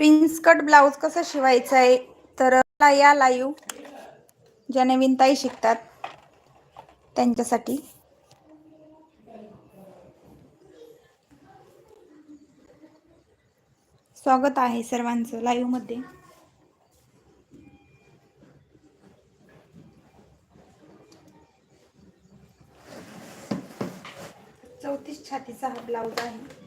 Prince cut blouse कसं शिवायचं आहे? तर मला या लाईव्ह ज्या नवीन ताई शिकतात त्यांच्यासाठी. स्वागत आहे सर्वांचं लाईव्हमध्ये चौतीस छातीचा हा ब्लाऊज आहे.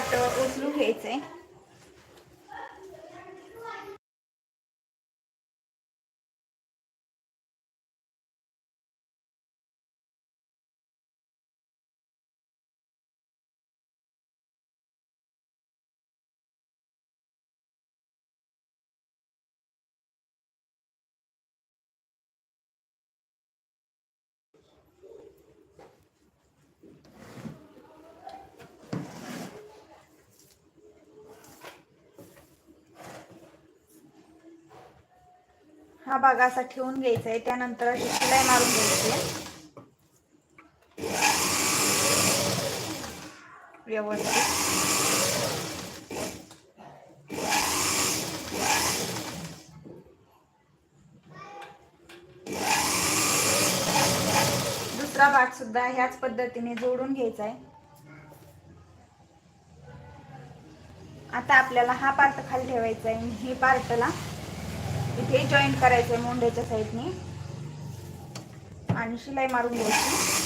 पार्ट उचलून आहे हा भाग असा ठेवून घ्यायचा आहे. त्यानंतर अशी शिलाई मारून घ्यायची आहे. व्यवस्थित. दुसरा भाग सुद्धा ह्याच पद्धतीने जोडून घ्यायचा आहे. आता आपल्याला हा पार्ट खाली ठेवायचा आहे हे पार्टला इथे जॉईंट करायचं आहे मोंड्याच्या साईडने आणि शिलाई मारून घ्यायची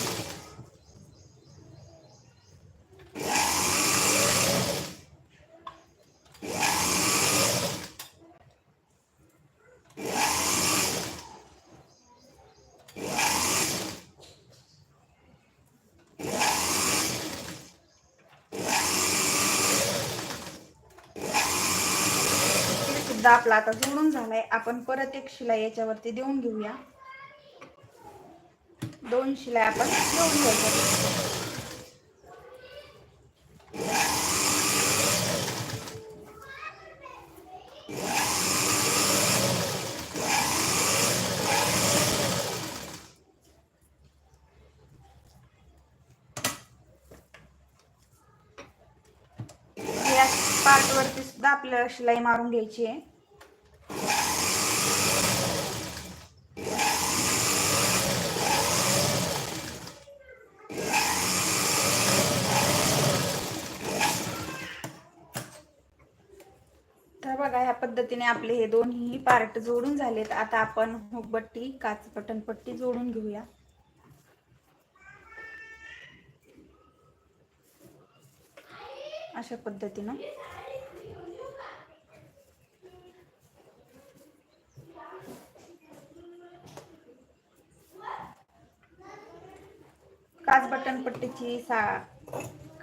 हे सुद्धा आपला आता जोडून झालाय. आपण परत एक शिलाई याच्यावरती देऊन घेऊया. दोन शिलाई आपण देऊन घ्यायच्या या पार्ट वरती सुद्धा आपल्याला शिलाई मारून घ्यायची आहे तर बघा ह्या पद्धतीने आपले हे दोन्ही पार्ट जोडून झालेत. आता आपण हुकबट्टी काच बटन पट्टी जोडून घेऊया. अशा पद्धतीनं. काच बटन पट्टीची सा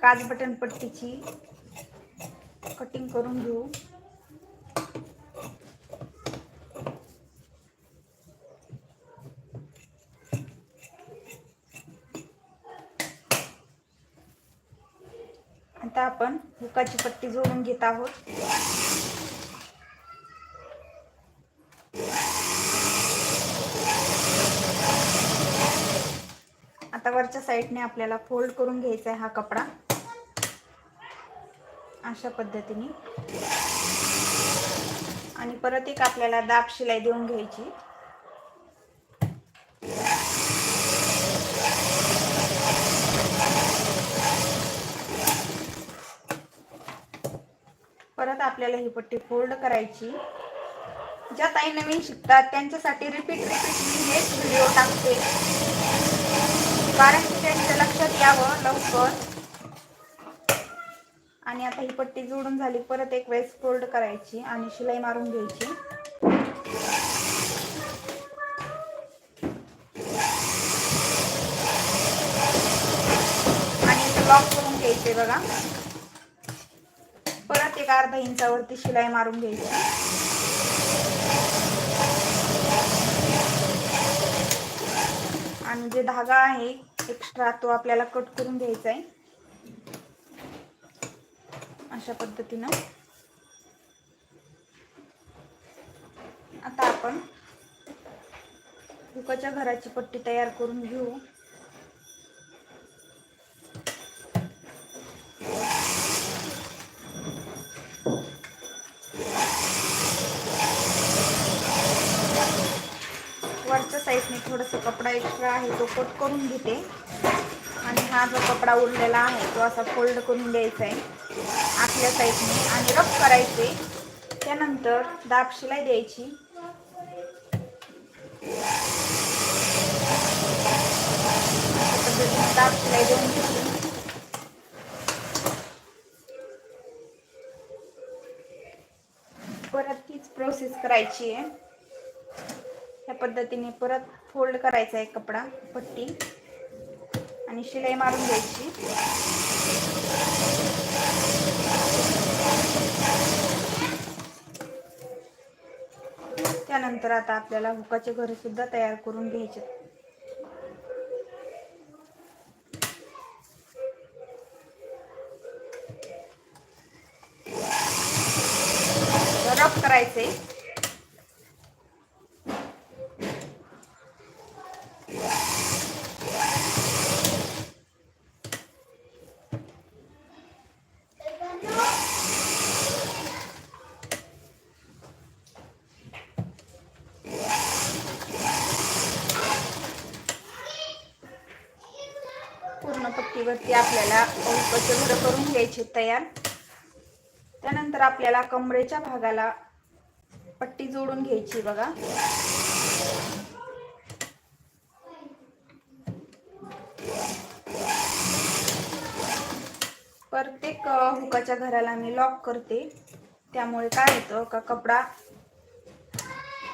काच बटन पट्टीची कटिंग करून घेऊ आता आपण पट्टी जोडून घेत आहोत. आता वरच्या साईडने आपल्याला फोल्ड करून घ्यायचा आहे हा कपडा. अशा पद्धतीने. आणि परत एक आपल्याला दाब शिलाई देऊन घ्यायची परत आपल्याला ही पट्टी फोल्ड करायची. ज्या ताई नवीन शिकतात त्यांच्यासाठी रिपीट रिपीट मी हेच व्हिडिओ टाकते. कारण की त्यांच्या लक्षात यावं लवकर. आणि आता ही पट्टी जोडून झाली परत एक वेळेस फोल्ड करायची आणि शिलाई मारून घ्यायची. आणि लॉक करून घ्यायचे बघा. एक अर्धा इंचावरती शिलाई मारून घ्यायची. आणि जे धागा आहे एक्स्ट्रा तो आपल्याला कट करून घ्यायचा आहे अशा पद्धतीनं. आता आपण हुकाच्या घराची पट्टी तयार करून घेऊ वरच्या साईडने थोडंसं कपडा एक्स्ट्रा आहे तो कट करून घेते. आणि हा जो कपडा उरलेला आहे तो असा फोल्ड करून द्यायचा आहे. आतल्या साईडने आणि रफ करायचे. त्यानंतर दाब शिलाई द्यायची. दाब शिलाई देऊन घेतली. परत तीच प्रोसेस करायची आहे. ह्या पद्धतीने परत फोल्ड करायचा आहे कपडा पट्टी. आणि शिलाई मारून घ्यायची. त्यानंतर आता आपल्याला हुकाचे घर सुद्धा तयार करून घ्यायचे रफ करायचे पूर्ण पट्टीवरती आपल्याला हुकाचे घर करून घ्यायचे तयार. त्यानंतर आपल्याला कमरेच्या भागाला पट्टी जोडून घ्यायची बघा. प्रत्येक हुकाच्या घराला मी लॉक करते. त्यामुळे काय होतं का कपडा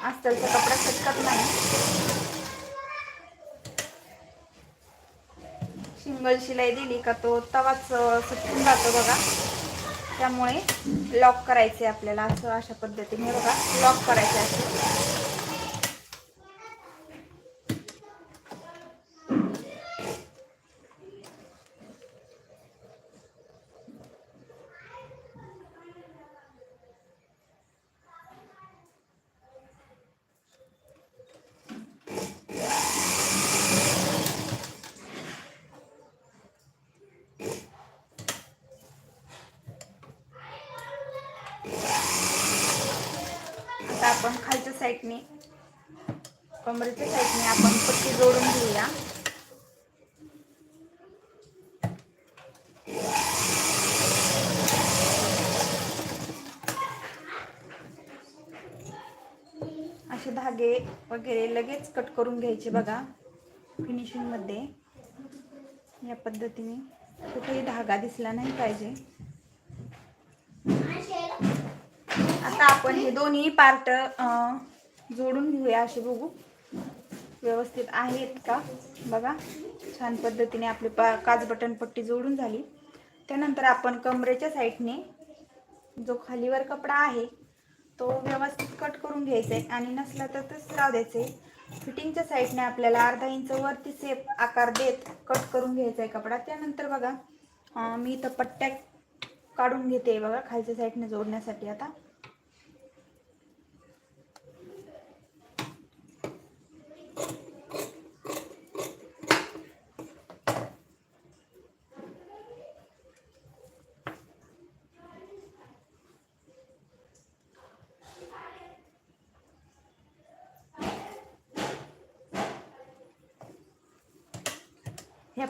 अस्तरचा कपडा सटकत नाही. सिंगल शिलाई दिली का तो तवाच सुटून जातो बघा. त्यामुळे लॉक करायचे आपल्याला असं अशा पद्धतीने बघा. लॉक करायचे असं आता आपण खालच्या साईडने कमरेच्या साईडने आपण पट्टी जोडून घेऊया. असे धागे वगैरे लगेच कट करून घ्यायचे बघा फिनिशिंगमध्ये या पद्धतीने. कुठेही धागा दिसला नाही पाहिजे. आता आपण हे दोन्ही पार्ट जोडून घेऊया असे बघू. व्यवस्थित आहेत का? बघा छान पद्धतीने आपली पा काच बटन पट्टी जोडून झाली. त्यानंतर आपण कमरेच्या साईडने जो खालीवर कपडा आहे तो व्यवस्थित कट करून घ्यायचा आहे आणि नसला तर तसं राहू द्यायचं आहे फिटिंगच्या साईडने आपल्याला अर्धा इंच वरती सेप आकार देत कट करून घ्यायचा आहे कपडा. त्यानंतर बघा मी इथं पट्ट्या काढून घेते बघा खालच्या साईडने जोडण्यासाठी आता.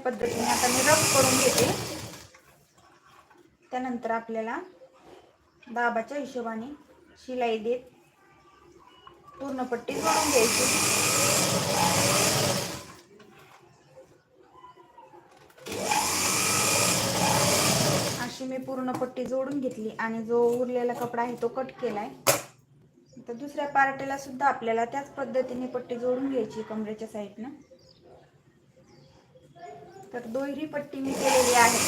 पद्धतीने आता मी रफ करून घेते. त्यानंतर आपल्याला दाबाच्या हिशोबाने शिलाई देत पूर्ण पट्टी जोडून घ्यायची अशी मी पूर्ण पट्टी जोडून घेतली आणि जो उरलेला कपडा आहे तो कट केलाय. तर दुसऱ्या पार्टीला सुद्धा आपल्याला त्याच पद्धतीने पट्टी जोडून घ्यायची कमरेच्या साईडनं. तर दोन्ही पट्टी मी केलेली आहे.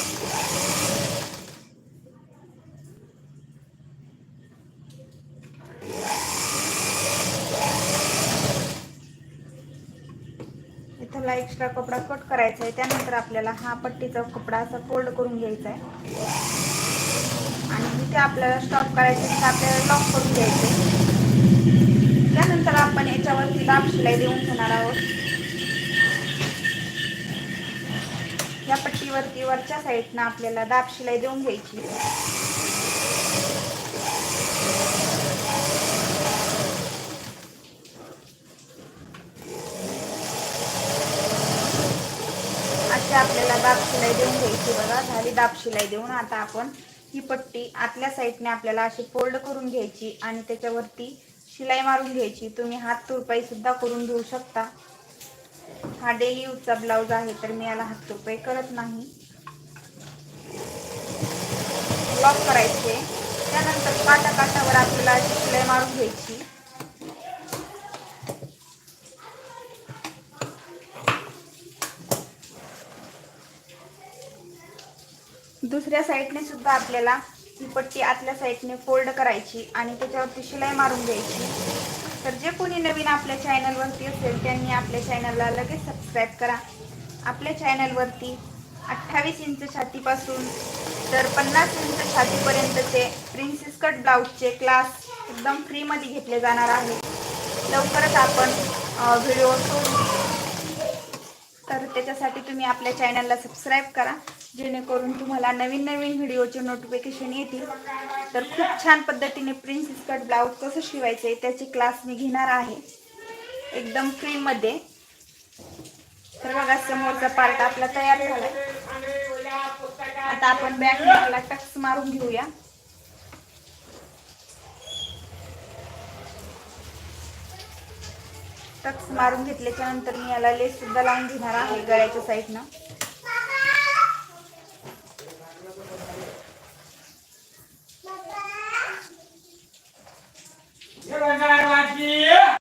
इथला एक्स्ट्रा कपडा कट करायचा आहे. त्यानंतर आपल्याला हा पट्टीचा कपडा असा फोल्ड करून घ्यायचा आहे. आणि जिथे आपल्याला स्टॉप करायचं तिथे आपल्याला लॉक करून घ्यायचं आहे. त्यानंतर आपण याच्यावरती दाब शिलाई देऊन घेणार आहोत. या पट्टीवरती वरच्या साईडनं आपल्याला दाब शिलाई देऊन घ्यायची. अशी आपल्याला दाब शिलाई देऊन घ्यायची बघा. झाली दाब शिलाई देऊन आता आपण ही पट्टी आतल्या साईडने आपल्याला अशी फोल्ड करून घ्यायची आणि त्याच्यावरती शिलाई मारून घ्यायची. तुम्ही हात तुरपाई सुद्धा करून घेऊ शकता. हा डेली यूजचा ब्लाऊज आहे तर मी याला हात रुपये करत नाही. लॉक करायचे. त्यानंतर काटा काटावर आपल्याला अशी शिलाई मारून घ्यायची. दुसऱ्या साईडने सुद्धा आपल्याला ही पट्टी आतल्या साईडने फोल्ड करायची आणि त्याच्यावरती शिलाई मारून घ्यायची. तर जे कोणी नवीन आपल्या चॅनलवरती असेल त्यांनी आपल्या चॅनलला लगेच सबस्क्राईब करा. आपल्या चॅनलवरती अठ्ठावीस इंच छातीपासून तर पन्नास इंच छातीपर्यंतचे प्रिन्सेस कट ब्लाऊजचे क्लास एकदम फ्रीमध्ये घेतले जाणार आहे. लवकरच आपण व्हिडिओ सोडू तर त्याच्यासाठी तुम्ही आपल्या चॅनलला सबस्क्राईब करा. जेणेकरून तुम्हाला नवीन नवीन व्हिडिओचे नोटिफिकेशन येतील. तर खूप छान पद्धतीने प्रिन्सेस कट ब्लाऊज कसं शिवायचं आहे त्याची क्लास मी घेणार आहे. एकदम फ्रीमध्ये तर बघा समोरचा पार्ट आपला तयार झाला आता आपण बॅक टक्स मारून घेऊया. टक्स मारून घेतल्याच्या नंतर मी याला लेस सुद्धा लावून घेणार आहे गळ्याच्या साईडनं Yeah.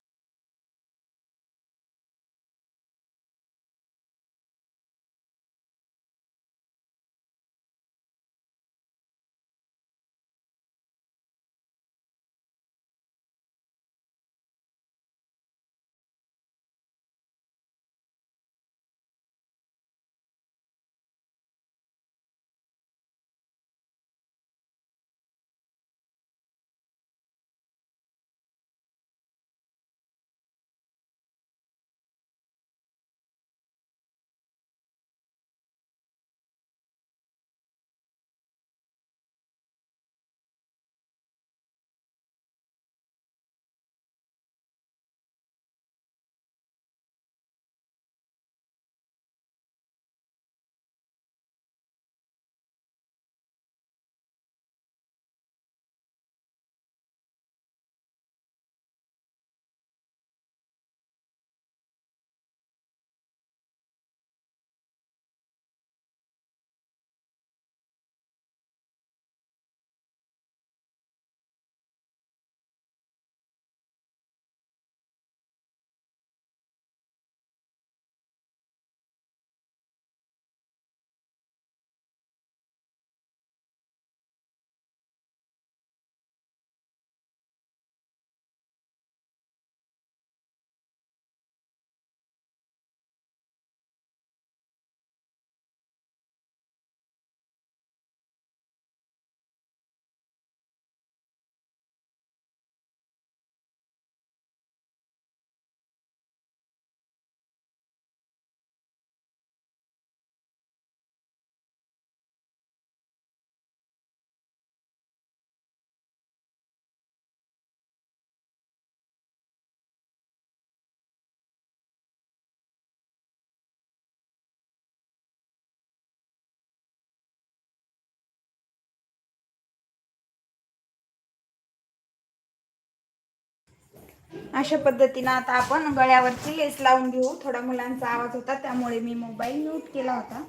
अशा पद्धतीनं आता आपण गळ्यावरची लेस लावून घेऊ. थोडा मुलांचा आवाज होता त्यामुळे मी मोबाईल म्यूट केला होता.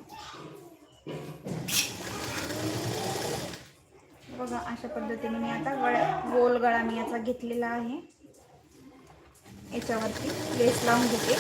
बघा अशा पद्धतीने मी आता गळ्या गोल गळा मी याचा घेतलेला आहे. याच्यावरती लेस लावून घेते.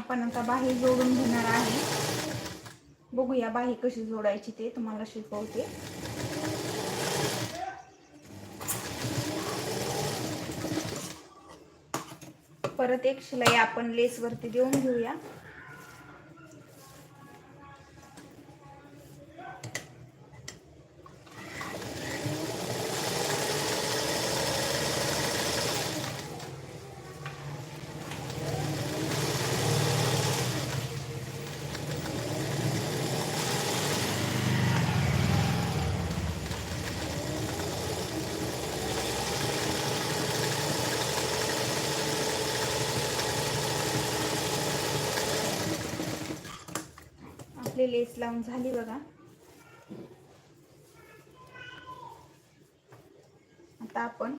आपण आता बाही जोडून घेणार आहे. बघूया बाही कशी जोडायची ते तुम्हाला शिकवते. परत एक शिलाई आपण लेस वरती देऊन घेऊया. आपली लेस लावून झाली बघा. आता आपण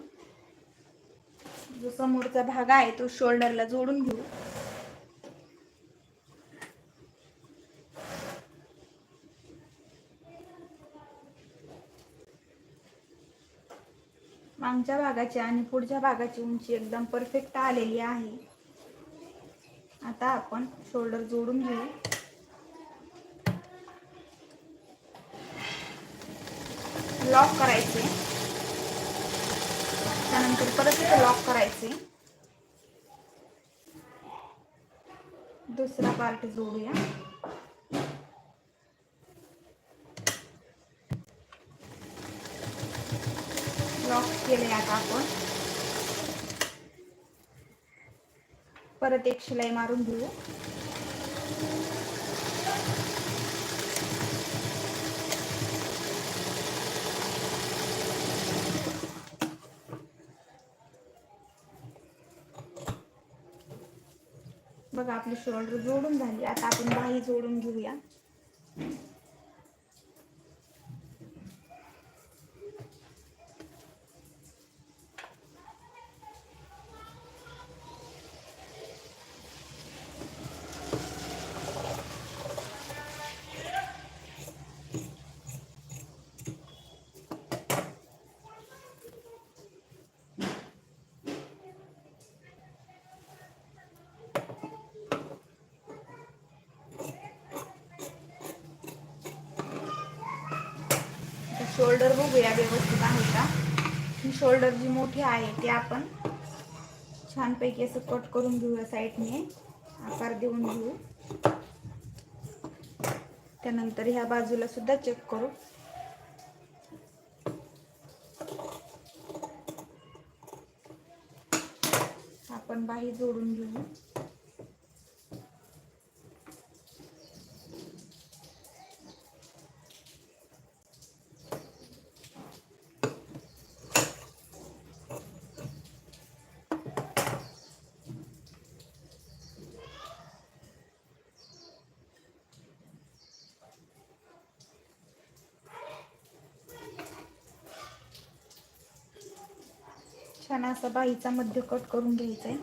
जो समोरचा भाग आहे तो शोल्डरला जोडून घेऊ. मागच्या भागाची आणि पुढच्या भागाची उंची एकदम परफेक्ट आलेली आहे. आता आपण शोल्डर जोडून घेऊ. लॉक करायचे. त्यानंतर परत इथे लॉक करायचे. दुसरा पार्ट जोडूया. लॉक केले आता आपण. परत एक शिलाई मारून घेऊ. बघा आपली शोल्डर जोडून झाली. आता आपण बाही जोडून घेऊया. बघूया व्यवस्थित आहे का? ही शोल्डर जी मोठी आहे ती आपण छानपैकी असं कट करून घेऊया साईडने. आकार देऊन घेऊ. त्यानंतर ह्या बाजूला सुद्धा चेक करू. आपण बाही जोडून घेऊ. असा बाईचा मध्य कट करून घ्यायचा आहे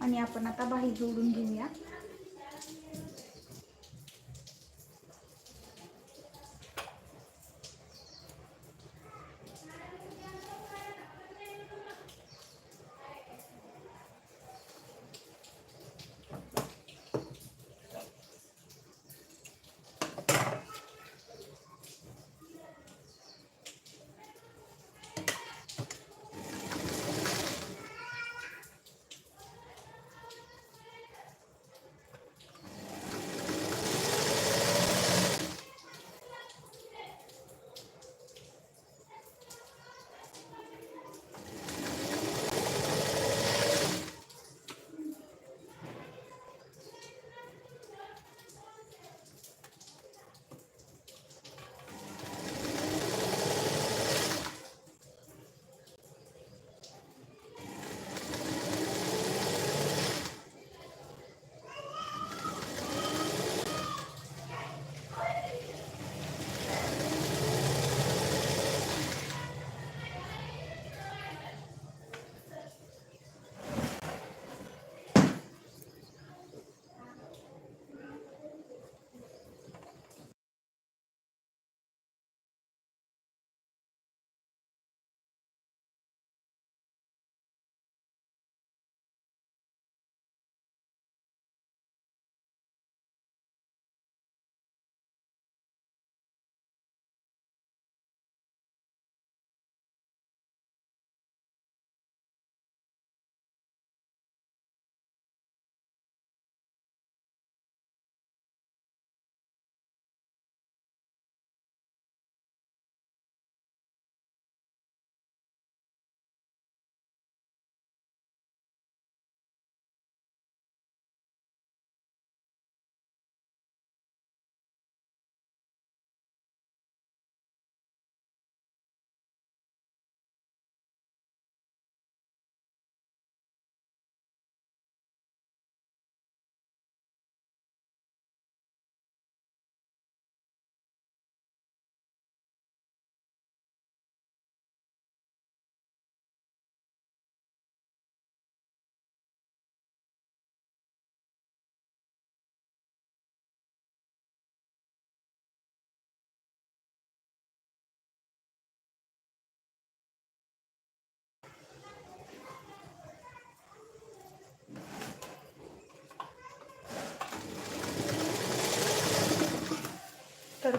आणि आपण आता बाही जोडून घेऊया.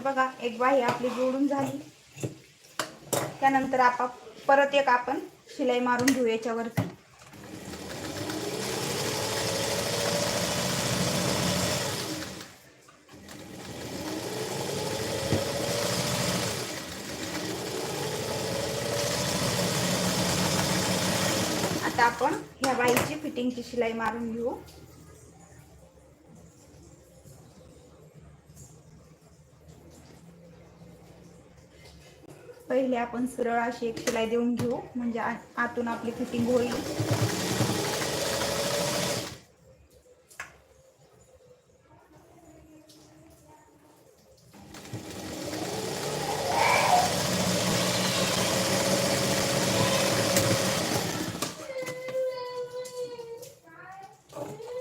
बघा एक बाही आपली जोडून झाली. त्यानंतर आपण परत एक आपण शिलाई मारून घेऊ याच्यावरती. आता आपण ह्या बाईची फिटिंगची शिलाई मारून घेऊ. पहिले आपण सरळ अशी एक शिलाई देऊन घेऊ. म्हणजे आ- आतून आपली फिटिंग होईल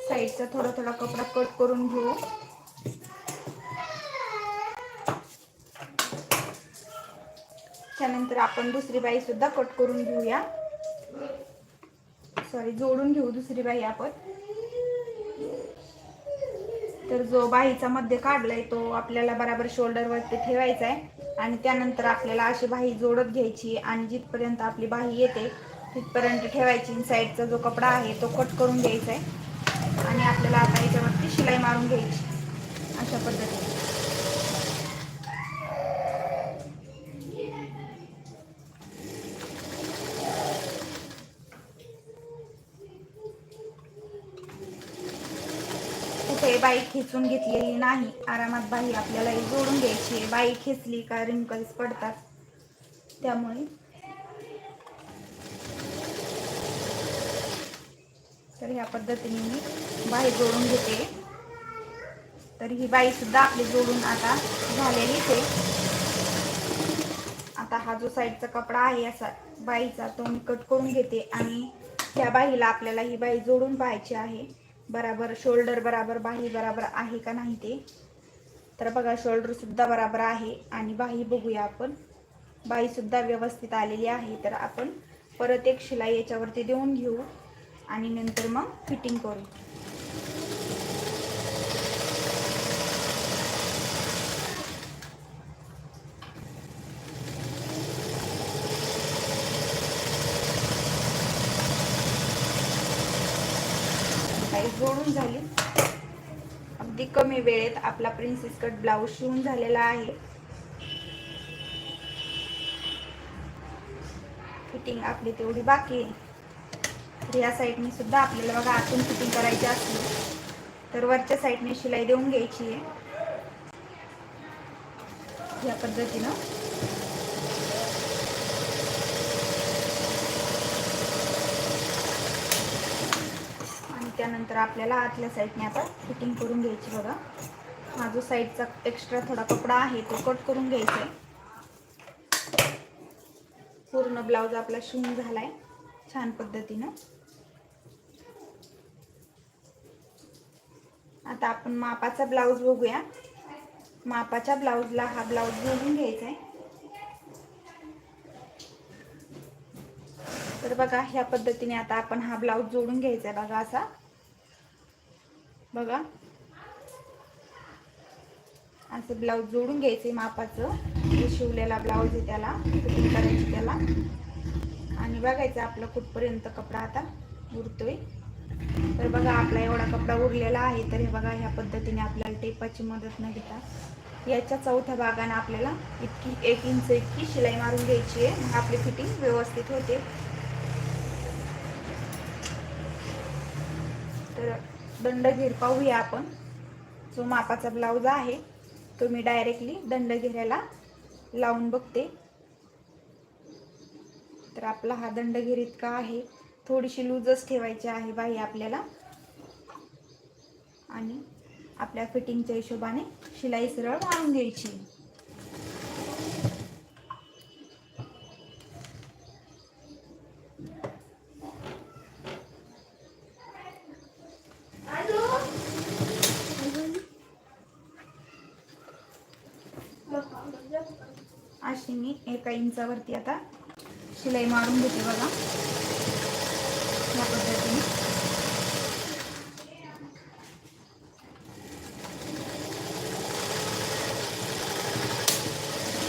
साईडचा थोडा थोडा कपडा कट करून घेऊ त्यानंतर आपण दुसरी बाई सुद्धा कट करून घेऊया. सॉरी जोडून घेऊ दुसरी बाई आपण. तर जो बाईचा मध्ये काढलाय तो आपल्याला बराबर शोल्डर वरती ठेवायचा आहे आणि त्यानंतर आपल्याला अशी बाही जोडत घ्यायची आणि जिथपर्यंत आपली बाही येते तिथपर्यंत ठेवायची. साईडचा जो कपडा आहे तो कट करून घ्यायचा आहे आणि आपल्याला आता याच्यावरती शिलाई मारून घ्यायची. अशा पद्धतीने. बाई खेचून घेतलेली नाही. आरामात बाई आपल्याला जोडून घ्यायची आहे. बाई खेचली का रिंकल्स पडतात. त्यामुळे तर ह्या पद्धतीने मी बाई जोडून घेते. तर ही बाई सुद्धा आपली जोडून आता झालेलीच आहे. आता हा जो साईडचा कपडा आहे असा बाईचा तो मी कट करून घेते आणि त्या बाईला आपल्याला ही बाई जोडून पाहायची आहे. बराबर शोल्डर बराबर बाही बराबर आहे का नाही ते? तर बघा शोल्डर सुद्धा बराबर आहे आणि बाही बघूया आपण. बाही सुद्धा व्यवस्थित आलेली आहे. तर आपण परत एक शिलाई याच्यावरती देऊन घेऊ आणि नंतर मग फिटिंग करू. काही झाली. अगदी कमी वेळेत आपला प्रिन्सेस कट ब्लाऊज शिवून झालेला आहे. फिटिंग आपली तेवढी बाकी आहे. तर या साईडने सुद्धा आपल्याला बघा आतून फिटिंग करायची असली तर वरच्या साईडने शिलाई देऊन घ्यायची आहे. या पद्धतीनं आणि त्यानंतर आपल्याला आतल्या साईडने आता फिटिंग करून घ्यायची बघा. हा जो साईडचा एक्स्ट्रा थोडा कपडा आहे तो कट करून घ्यायचा आहे. पूर्ण ब्लाऊज आपला शिवून झालाय छान पद्धतीनं. आता आपण मापाचा ब्लाऊज बघूया. मापाच्या ब्लाऊजला हा ब्लाऊज जोडून घ्यायचा आहे. तर बघा ह्या पद्धतीने आता आपण हा ब्लाऊज जोडून घ्यायचा आहे बघा असा. बघा. असं ब्लाऊज जोडून घ्यायचे मापाचं. शिवलेला ब्लाऊज आहे त्याला. फिटिंग करायची त्याला. आणि बघायचं आपलं कुठपर्यंत कपडा आता उरतोय. तर बघा आपला एवढा कपडा उरलेला आहे तर हे बघा ह्या पद्धतीने आपल्याला टेपाची मदत न घेता याच्या चौथ्या भागाने आपल्याला इतकी एक इंच इतकी शिलाई मारून घ्यायची आहे. मग आपली फिटिंग व्यवस्थित होते. तर दंडघेर पाहूया आपण. जो मापाचा ब्लाऊज आहे तो मी डायरेक्टली दंडगिऱ्याला लावून बघते. तर आपला हा दंडगीर इतका आहे. थोडीशी लूजच ठेवायची आहे बाई आपल्याला. आणि आपल्या फिटिंगच्या हिशोबाने शिलाई सरळ वाढून घ्यायची. एका इंचावरती आता शिलाई मारून घेते बघा. या पद्धतीने.